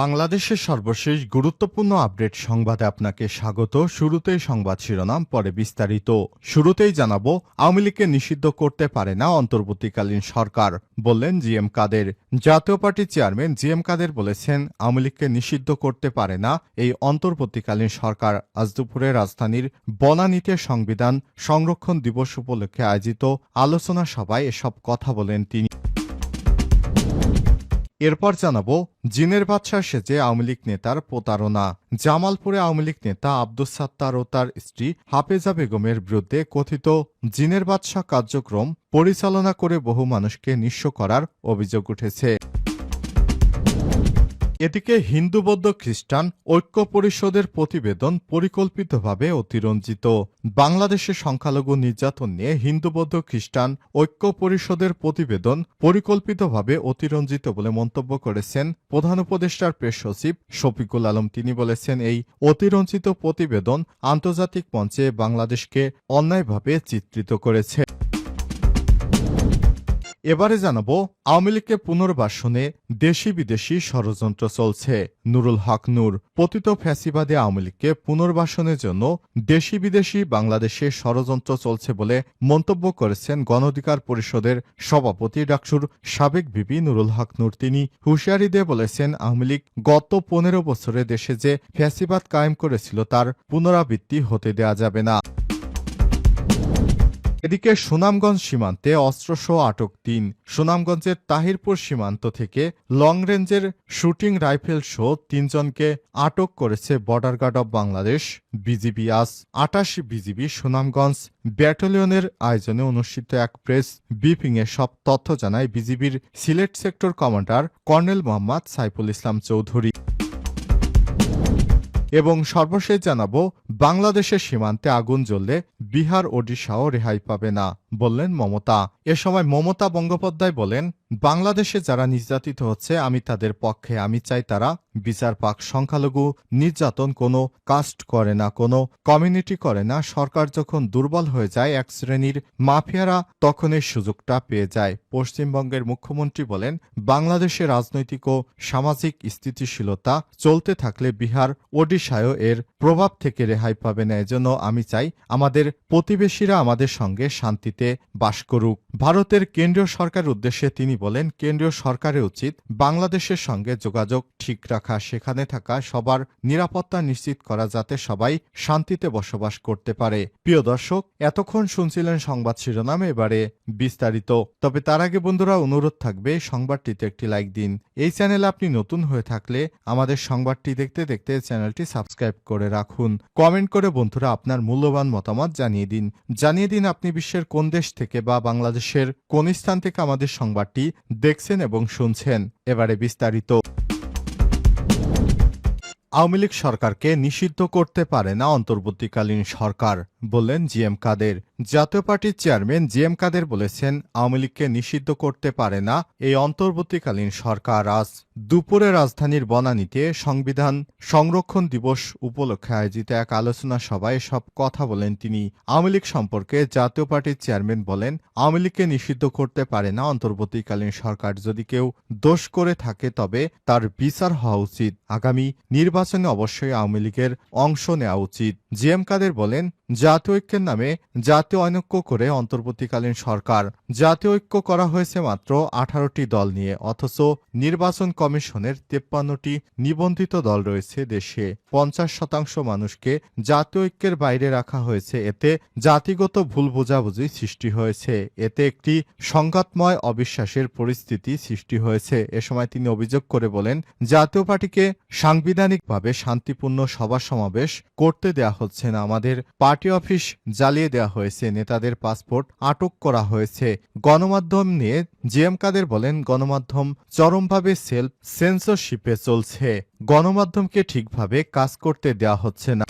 বাংলাদেশের সর্বশেষ গুরুত্বপূর্ণ আপডেট সংবাদে আপনাকে স্বাগত। শুরুতেই সংবাদ শিরোনাম, পরে বিস্তারিত। শুরুতেই জানাব, আওয়ামী লীগকে নিষিদ্ধ করতে পারে না অন্তর্বর্তীকালীন সরকার, বললেন জি এম কাদের। জাতীয় পার্টির চেয়ারম্যান জি এম কাদের বলেছেন, আওয়ামী লীগকে নিষিদ্ধ করতে পারে না এই অন্তর্বর্তীকালীন সরকার। আজ দুপুরে রাজধানীর বনানীতে সংবিধান সংরক্ষণ দিবস উপলক্ষে আয়োজিত আলোচনা সভায় এসব কথা বলেন তিনি। এরপর জানাব, জিনের বাদশাহ সেজে আওয়ামী লীগ নেতার প্রতারণা। জামালপুরে আওয়ামী লীগ নেতা আব্দুস সাত্তার ও তার স্ত্রী হাফেজা বেগমের বিরুদ্ধে কথিত জিনের বাদশাহ কার্যক্রম পরিচালনা করে বহু মানুষকে নিঃস্ব করার অভিযোগ উঠেছে। এদিকে হিন্দু বৌদ্ধ খ্রিস্টান ঐক্য পরিষদের প্রতিবেদন পরিকল্পিতভাবে অতিরঞ্জিত। বাংলাদেশে সংখ্যালঘু নির্যাতন নিয়ে হিন্দু বৌদ্ধ খ্রিস্টান ঐক্য পরিষদের প্রতিবেদন পরিকল্পিতভাবে অতিরঞ্জিত বলে মন্তব্য করেছেন প্রধান উপদেষ্টার প্রেস সচিব শফিকুল আলম। তিনি বলেছেন, এই অতিরঞ্জিত প্রতিবেদন আন্তর্জাতিক মঞ্চে বাংলাদেশকে অন্যায়ভাবে চিত্রিত করেছে। এবারে জানাব, আওয়ামী লীগকে পুনর্বাসনে দেশি বিদেশি ষড়যন্ত্র চলছে। নুরুল হক নূর, পতিত ফ্যাসিবাদে আওয়ামী লীগকে পুনর্বাসনের জন্য দেশি বিদেশি বাংলাদেশে ষড়যন্ত্র চলছে বলে মন্তব্য করেছেন গণঅধিকার পরিষদের সভাপতি ডাকসুর সাবেক ভিপি নুরুল হক নূর। তিনি হুঁশিয়ারি দিয়ে বলেছেন, আওয়ামী লীগ গত পনেরো বছরে দেশে যে ফ্যাসিবাদ কায়েম করেছিল, তার পুনরাবৃত্তি হতে দেয়া যাবে না। এদিকে সুনামগঞ্জ সীমান্তে অস্ত্রসহ আটক তিন। সুনামগঞ্জের তাহিরপুর সীমান্ত থেকে লং রেঞ্জের শুটিং রাইফেল সহ তিনজনকে আটক করেছে border guard of Bangladesh, BGB. আজ আটাশ বিজিবি সুনামগঞ্জ ব্যাটালিয়নের আয়োজনে অনুষ্ঠিত এক প্রেস ব্রিফিংয়ে সব তথ্য জানায় বিজিবির Sylhet sector commander colonel Mohammad Saiful Islam Chowdhury. এবং সর্বশেষ জানাব, বাংলাদেশের সীমান্তে আগুন জ্বললে বিহার ওডিশাও রেহাই পাবে না, বললেন মমতা। এ সময় মমতা বন্দ্যোপাধ্যায় বলেন বাংলাদেশে যারা নির্যাতিত হচ্ছে, আমি তাদের পক্ষে, আমি চাই তারা বিচার পাক। সংখ্যালঘু নির্যাতন কোনো কাস্ট করে না, কোনো কমিউনিটি করে না। সরকার যখন দুর্বল হয়ে যায়, এক শ্রেণির মাফিয়ারা তখন এই সুযোগটা পেয়ে যায়। পশ্চিমবঙ্গের মুখ্যমন্ত্রী বলেন, বাংলাদেশে রাজনৈতিক ও সামাজিক স্থিতিশীলতা চলতে থাকলে বিহার ওডিশায়ও এর প্রভাব থেকে রেহাই পাবে না। এজন্য আমি চাই আমাদের প্রতিবেশীরা আমাদের সঙ্গে শান্তিতে বাস করুক। ভারতের কেন্দ্রীয় সরকারের উদ্দেশ্যে তিনি বলেন, কেন্দ্রীয় সরকারের উচিত বাংলাদেশের সঙ্গে যোগাযোগ ঠিক রাখা, সেখানে থাকা, সবার নিরাপত্তা নিশ্চিত করা যাতে সবাই শান্তিতে বসবাস করতে পারে। প্রিয় দর্শক, এতক্ষণ শুনছিলেন সংবাদ শিরোনামে, এবারে বিস্তারিত। তবে তার আগে বন্ধুরা, অনুরোধ থাকবে, সংবাদটিতে একটি লাইক দিন। এই চ্যানেলে আপনি নতুন হয়ে থাকলে আমাদের সংবাদটি দেখতে দেখতে চ্যানেলটি সাবস্ক্রাইব করে রাখুন। কমেন্ট করে বন্ধুরা আপনার মূল্যবান মতামত জানিয়ে দিন। জানিয়ে দিন আপনি বিশ্বের কোন দেশ থেকে বা বাংলাদেশের কোন স্থান থেকে আমাদের সংবাদটি দেখছেন এবং শুনছেন। এবারে বিস্তারিত। আওয়ামী লীগ সরকারকে নিষিদ্ধ করতে পারে না অন্তর্বর্তীকালীন সরকার। বললেন জি এম কাদের। জাতীয় পার্টির চেয়ারম্যান জি এম কাদের বলেছেন, আওয়ামী লীগকে নিষিদ্ধ করতে পারে না এই অন্তর্বর্তীকালীন সরকার। আজ দুপুরে রাজধানীর বনানীতে সংবিধান সংরক্ষণ দিবস উপলক্ষে আয়োজিত এক আলোচনা সভায় সব কথা বলেন তিনি। আওয়ামী লীগ সম্পর্কে জাতীয় পার্টির চেয়ারম্যান বলেন, আওয়ামী লীগকে নিষিদ্ধ করতে পারে না অন্তর্বর্তীকালীন সরকার। যদি কেউ দোষ করে থাকে তবে তার বিচার হওয়া উচিত। আগামী নির্বাচনে অবশ্যই আওয়ামী লীগের অংশ নেওয়া উচিত। জি এম কাদের বলেন জাতীয় ঐক্যের নামে জাতীয় অনৈক্য করে অন্তর্বর্তীকালীন সরকার। জাতীয় ঐক্য করা হয়েছে মাত্র আঠারোটি দল নিয়ে, অথচ নির্বাচন কমিশনের তেপ্পান্নটি নিবন্ধিত দল রয়েছে দেশে। পঞ্চাশ শতাংশ মানুষকে জাতীয় ঐক্যের বাইরে রাখা হয়েছে, এতে জাতিগত ভুল বোঝাবুঝি সৃষ্টি হয়েছে। এতে একটি সংঘাতময় অবিশ্বাসের পরিস্থিতি সৃষ্টি হয়েছে। এ সময় তিনি অভিযোগ করে বলেন, জাতীয় পার্টিকে সাংবিধানিকভাবে শান্তিপূর্ণ সভা সমাবেশ করতে দেয়া হচ্ছে না। আমাদের অফিস জ্বালিয়ে দেওয়া হয়েছে, নেতাদের পাসপোর্ট আটক করা হয়েছে। গণমাধ্যম নিয়ে জিএম কাদের বলেন, গণমাধ্যম চরমভাবে সেলফ সেন্সরশিপে চলছে। গণমাধ্যমকে ঠিকভাবে কাজ করতে দেওয়া হচ্ছে না।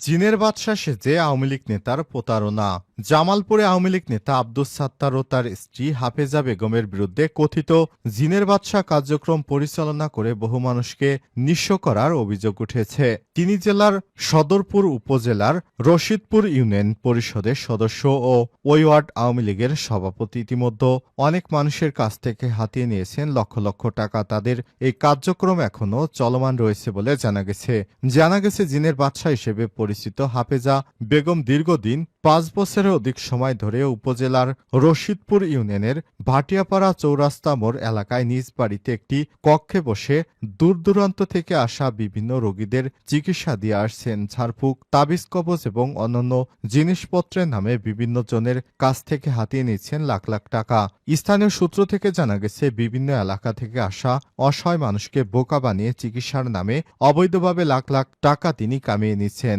জিনের বাদশা সেজে আওয়ামী লীগ নেতার প্রতারণা। জামালপুরে আওয়ামী লীগ নেতা আব্দুস সাত্তার ও তার স্ত্রী হাফেজা বেগমের বিরুদ্ধে কথিত জিনের বাদশা কার্যক্রম পরিচালনা করে বহু মানুষকে নিঃস্ব করার অভিযোগ উঠেছে। তিনি জেলার সদরপুর উপজেলার রশিদপুর ইউনিয়ন পরিষদের সদস্য ও ওই ওয়ার্ড আওয়ামী লীগের সভাপতি। ইতিমধ্যে অনেক মানুষের কাছ থেকে হাতিয়ে নিয়েছেন লক্ষ লক্ষ টাকা। তাদের এই কার্যক্রম এখনও চলমান রয়েছে বলে জানা গেছে। জানা গেছে, জিনের বাদশা হিসেবে পরিচিত হাফেজা বেগম দীর্ঘদিন পাঁচ বছরের অধিক সময় ধরে উপজেলার রশিদপুর ইউনিয়নের ভাটিয়াপাড়া চৌরাস্তা মোড় এলাকায় নিজ বাড়িতে একটি কক্ষে বসে দূর দূরান্ত থেকে আসা বিভিন্ন রোগীদের চিকিৎসা দিয়ে আসছেন ঝাড়ফুঁক তাবিজ কবজ এবং অন্যান্য জিনিসপত্রের নামে বিভিন্ন জনের কাছ থেকে হাতিয়ে নিচ্ছেন লাখ লাখ টাকা। স্থানীয় সূত্র থেকে জানা গেছে, বিভিন্ন এলাকা থেকে আসা অসহায় মানুষকে বোকা বানিয়ে চিকিৎসার নামে অবৈধভাবে লাখ লাখ টাকা তিনি কামিয়ে নিচ্ছেন।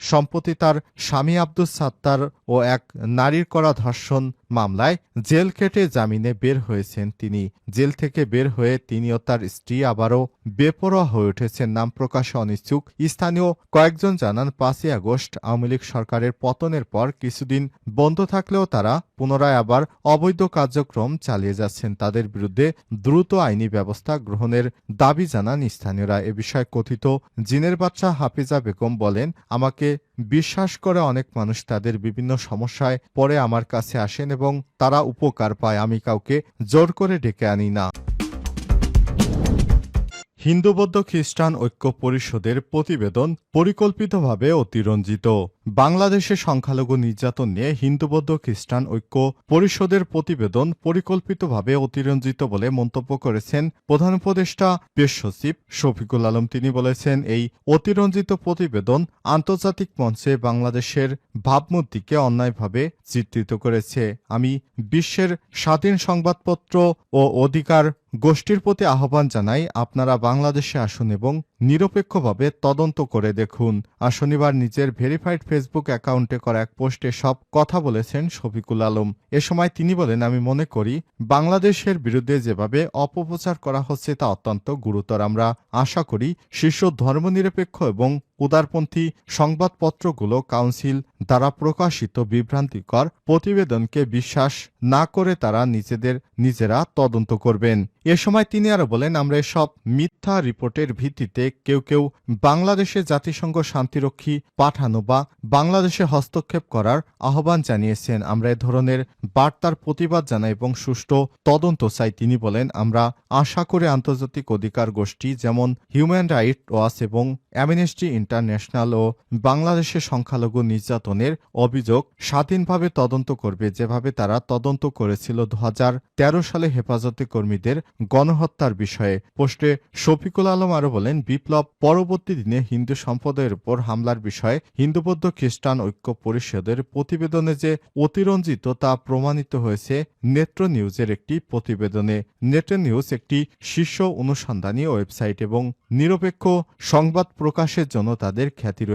সম্প্রতি তার স্বামী আব্দুস সাত্তার ও এক নারীর করা ধর্ষণ মামলায় জেল কেটে জামিনে বের হয়েছেন তিনি। জেল থেকে বের হয়ে তিনি ও তার স্ত্রী আবারও বেপরোয়া হয়ে উঠেছেন নাম প্রকাশে অনিচ্ছুক। স্থানীয় কয়েকজন জানান, পাঁচই আগস্ট আওয়ামী লীগ সরকারের পতনের পর কিছুদিন বন্ধ থাকলেও তারা পুনরায় আবার অবৈধ কার্যক্রম চালিয়ে যাচ্ছেন। তাদের বিরুদ্ধে দ্রুত আইনি ব্যবস্থা গ্রহণের দাবি জানান স্থানীয়রা। এ বিষয়ে কথিত জিনের বাচ্চা হাফিজা বেগম বলেন, আমাকে বিশ্বাস করে অনেক মানুষ তাদের বিভিন্ন সমস্যায় পরে আমার কাছে আসেন এবং তারা উপকার পায়। আমি কাউকে জোর করে ডেকে আনি না। হিন্দু বৌদ্ধ খ্রিস্টান ঐক্য পরিষদের প্রতিবেদন পরিকল্পিতভাবে অতিরঞ্জিত। বাংলাদেশে সংখ্যালঘু নির্যাতন নিয়ে হিন্দু বৌদ্ধ খ্রিস্টান ঐক্য পরিষদের প্রতিবেদন পরিকল্পিতভাবে অতিরঞ্জিত বলে মন্তব্য করেছেন প্রধান উপদেষ্টা পেশ সচিব শফিকুল আলম। তিনি বলেছেন, এই অতিরঞ্জিত প্রতিবেদন আন্তর্জাতিক মঞ্চে বাংলাদেশের ভাবমূর্তিকে অন্যায়ভাবে চিত্রিত করেছে। আমি বিশ্বের স্বাধীন সংবাদপত্র ও অধিকার গোষ্ঠীর প্রতি আহ্বান জানাই, আপনারা বাংলাদেশে আসুন এবং নিরপেক্ষভাবে তদন্ত করে দেখুন। আর শনিবার নিজের ভেরিফাইড ফেসবুক অ্যাকাউন্টে করা এক পোস্টে সব কথা বলেছেন শফিকুল আলম। এ সময় তিনি বলেন, আমি মনে করি, বাংলাদেশের বিরুদ্ধে যেভাবে অপপ্রচার করা হচ্ছে তা অত্যন্ত গুরুতর। আমরা আশা করি শীর্ষ ধর্মনিরপেক্ষ এবং উদারপন্থী সংবাদপত্রগুলো কাউন্সিল দ্বারা প্রকাশিত বিভ্রান্তিকর প্রতিবেদনকে বিশ্বাস না করে তারা নিজেদের নিজেরা তদন্ত করবেন। এ সময় তিনি আরও বলেন, আমরা এসব মিথ্যা রিপোর্টের ভিত্তিতে কেউ কেউ বাংলাদেশে জাতিসংঘ শান্তিরক্ষী পাঠানো বা বাংলাদেশে হস্তক্ষেপ করার আহ্বান জানিয়েছেন। আমরা এ ধরনের বার্তার প্রতিবাদ জানাই এবং সুষ্ঠু তদন্ত চাই, তিনি বলেন। আমরা আশা করে আন্তর্জাতিক অধিকার গোষ্ঠী যেমন হিউম্যান রাইট ওয়াচ এবং অ্যামনেস্টি ইন্টারন্যাশনাল ও বাংলাদেশের সংখ্যালঘু নির্যাতনের অভিযোগ স্বাধীনভাবে তদন্ত করবে যেভাবে তারা তদন্ত করেছিল দু হাজার তেরো সালে হেফাজতে কর্মীদের গণহত্যার বিষয়ে। পোস্টে শফিকুল আলম আরও বলেন, বিপ্লব পরবর্তী দিনে হিন্দু সম্প্রদায়ের উপর হামলার বিষয়ে হিন্দু বৌদ্ধ খ্রিস্টান ঐক্য পরিষদের প্রতিবেদনে যে অতিরঞ্জিত তা প্রমাণিত হয়েছে, নেত্র নিউজের একটি প্রতিবেদনে। নেত্র নিউজ একটি শীর্ষ অনুসন্ধানী ওয়েবসাইট এবং নিরপেক্ষ সংবাদ প্রকাশের জন্য তাদের খ্যাতি